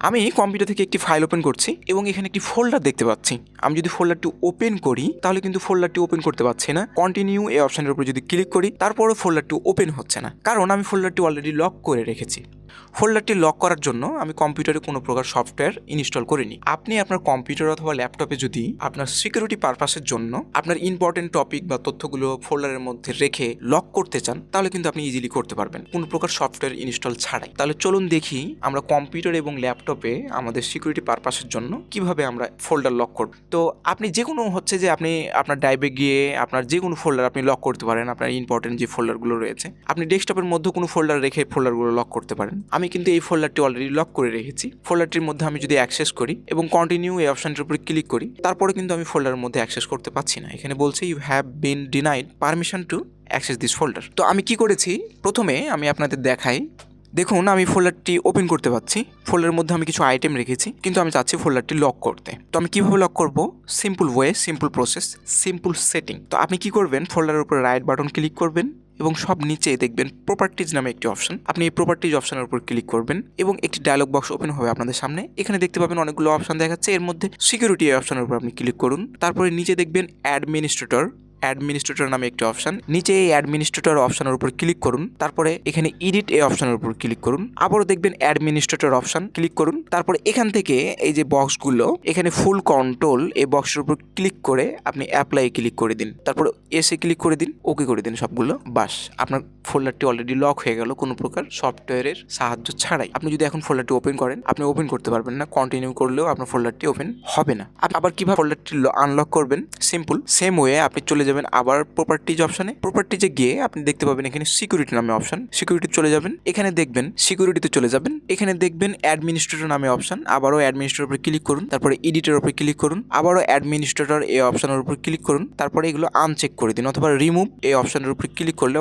আমি কম্পিউটার থেকে একটি ফাইল ওপেন করছি এবং এখানে একটি ফোল্ডার দেখতে পাচ্ছি। আমি যদি ফোল্ডারটি ওপেন করি, তাহলে কিন্তু ফোল্ডারটি ওপেন করতে পারছি না। কন্টিনিউ এই অপশনের উপর যদি ক্লিক করি, তারপরও ফোল্ডারটি ওপেন হচ্ছে না। কারণ আমি ফোল্ডারটি অলরেডি লক করে রেখেছি। ফোল্ডারটি লক করার জন্য আমি কম্পিউটারে কোনো প্রকার সফটওয়্যার ইনস্টল করিনি। আপনি আপনার কম্পিউটার অথবা ল্যাপটপে যদি আপনার সিকিউরিটি পারপাসের জন্য আপনার ইম্পর্টেন্ট টপিক বা তথ্যগুলো ফোল্ডারের মধ্যে রেখে লক করতে চান, তাহলে কিন্তু আপনি ইজিলি করতে পারবেন। কোনো প্রকার সফটওয়্যার ইনস্টল ছাড়াই। তাহলে চলুন দেখি আমরা কম্পিউটার এবং ল্যাপটপে আমাদের সিকিউরিটি পারপাসের জন্য কীভাবে আমরা ফোল্ডার লক করব। তো আপনি যে কোনো হচ্ছে যে আপনি আপনার ড্রাইভে গিয়ে আপনার যে কোনো ফোল্ডার আপনি লক করতে পারেন, আপনার ইম্পর্টেন্ট যে ফোল্ডারগুলো রয়েছে, আপনি ডেস্কটপের মধ্যে কোনো ফোল্ডার রেখে ফোল্ডারগুলো লক করতে পারেন। আমি কিন্তু এই ফোল্ডারটি অলরেডি লক করে রেখেছি। ফোল্ডারটির মধ্যে আমি যদি অ্যাক্সেস করি এবং কন্টিনিউ এই অপশনটির উপরে ক্লিক করি, তারপরে কিন্তু আমি ফোল্ডারের মধ্যে অ্যাক্সেস করতে পারছি না। এখানে বলছে you have been denied permission to access this folder তো আমি কি করেছি? প্রথমে আমি আপনাদের দেখাই। দেখুন, আমি ফোল্ডারটি ওপেন করতে পারছি। ফোল্ডারের মধ্যে আমি কিছু আইটেম রেখেছি, কিন্তু আমি চাচ্ছি ফোল্ডারটি লক করতে। তো আমি কীভাবে লক করব? Simple way simple process simple setting তো আপনি কি করবেন? ফোল্ডারের উপরে রাইট বাটন ক্লিক করবেন। এবং সব নিচে দেখবেন প্রপার্টিজ নামে একটি অপশন আপনি এই প্রপার্টিজ অপশনের উপর ক্লিক করবেন এবং একটি ডায়লগ বক্স ওপেন হবে আপনাদের সামনে। এখানে দেখতে পাবেন অনেকগুলো অপশন দেখাচ্ছে। এর মধ্যে সিকিউরিটি অপশনের উপর আপনি ক্লিক করুন। তারপরে নিচে দেখবেন অ্যাডমিনিস্ট্রেটর অ্যাডমিনিস্ট্রেটর নামে একটি অপশান নিচে এই অ্যাডমিনিস্ট্রেটর অপশানের উপর ক্লিক করুন। তারপরে এখানে এডিট এই অপশানের উপর ক্লিক করুন। আবারও দেখবেন অ্যাডমিনিস্ট্রেটর অপশান ক্লিক করুন। তারপরে এখান থেকে এই যে বক্সগুলো এখানে ফুল কন্ট্রোল এই বক্সের উপর ক্লিক করে আপনি অ্যাপ্লাই ক্লিক করে দিন। তারপরে এসে ক্লিক করে দিন ওকে করে দিন সবগুলো। বাস, আপনার ফোল্ডারটি অলরেডি লক হয়ে গেল কোনো প্রকার সফটওয়্যারের সাহায্য ছাড়াই। আপনি যদি এখন ফোল্ডারটি ওপেন করেন, আপনি ওপেন করতে পারবেন না। কন্টিনিউ করলেও আপনার ফোল্ডারটি ওপেন হবে না। আবার কীভাবে ফোল্ডারটি আনলক করবেন? সিম্পল সেম ওয়ে আপনি চলে যাবেন আবার প্রপার্টিজ অপশনে প্রপার্টিজে গিয়ে আপনি দেখতে পাবেন এখানে সিকিউরিটি নামে অপশন সিকিউরিটি চলে যাবেন। এখানে দেখবেন সিকিউরিটিতে চলে যাবেন। এখানে দেখবেন অ্যাডমিনিস্ট্রেটর নামে অপশন আবারও অ্যাডমিনিস্ট্রেটর উপর ক্লিক করুন। তারপরে এডিটের উপর ক্লিক করুন। আবারও অ্যাডমিনিস্ট্রেটর এই অপশনের উপর ক্লিক করুন। তারপরে এগুলো আনচেক করে দিন অথবা রিমুভ এই অপশনের উপর ক্লিক করলে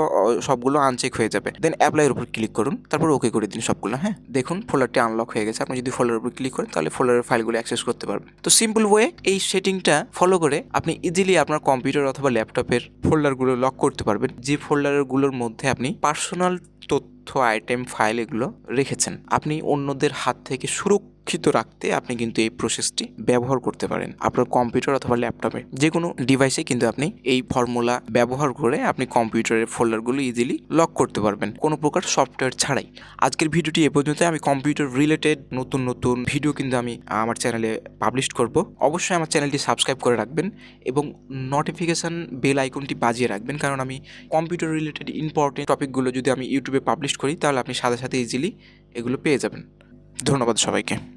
সবগুলো আনচেক হয়ে যাবে। দেন অ্যাপ্লাইয়ের উপর ক্লিক করুন। তারপর ওকে করে দিন সবগুলো হ্যাঁ? দেখুন ফোল্ডারটি আনলক হয়ে গেছে। আপনি যদি ফোল্ডারের উপর ক্লিক করেন, তাহলে ফোল্ডারের ফাইলগুলো অ্যাক্সেস করতে পারবেন। তো সিম্পল ওয়ে এই সেটিংটা ফলো করে আপনি ইজিলি আপনার কম্পিউটার অথবা ল্যাপটপের ফোল্ডারগুলো লক করতে পারবেন। যে ফোল্ডারগুলোর মধ্যে আপনি পার্সোনাল তথ্য আইটেম ফাইল এগুলো রেখেছেন, আপনি অন্যদের হাত থেকে সুরক্ষিত রাখতে আপনি কিন্তু এই প্রসেসটি ব্যবহার করতে পারেন। আপনার কম্পিউটার অথবা ল্যাপটপে যে কোনো ডিভাইসে কিন্তু আপনি এই ফর্মুলা ব্যবহার করে আপনি কম্পিউটারের ফোল্ডারগুলো ইজিলি লক করতে পারবেন। কোনো প্রকার সফটওয়্যার ছাড়াই। আজকের ভিডিওটি এ পর্যন্ত। আমি কম্পিউটার রিলেটেড নতুন নতুন ভিডিও কিন্তু আমি আমার চ্যানেলে পাবলিশ করব। অবশ্যই আমার চ্যানেলটি সাবস্ক্রাইব করে রাখবেন এবং নোটিফিকেশান বেল আইকনটি বাজিয়ে রাখবেন। কারণ আমি কম্পিউটার রিলেটেড ইম্পর্টেন্ট টপিকগুলো যদি আমি ইউটিউবে পাবলিশ করি, তাহলে আপনি সাথে সাথে ইজিলি এগুলো পেয়ে যাবেন। ধন্যবাদ সবাইকে।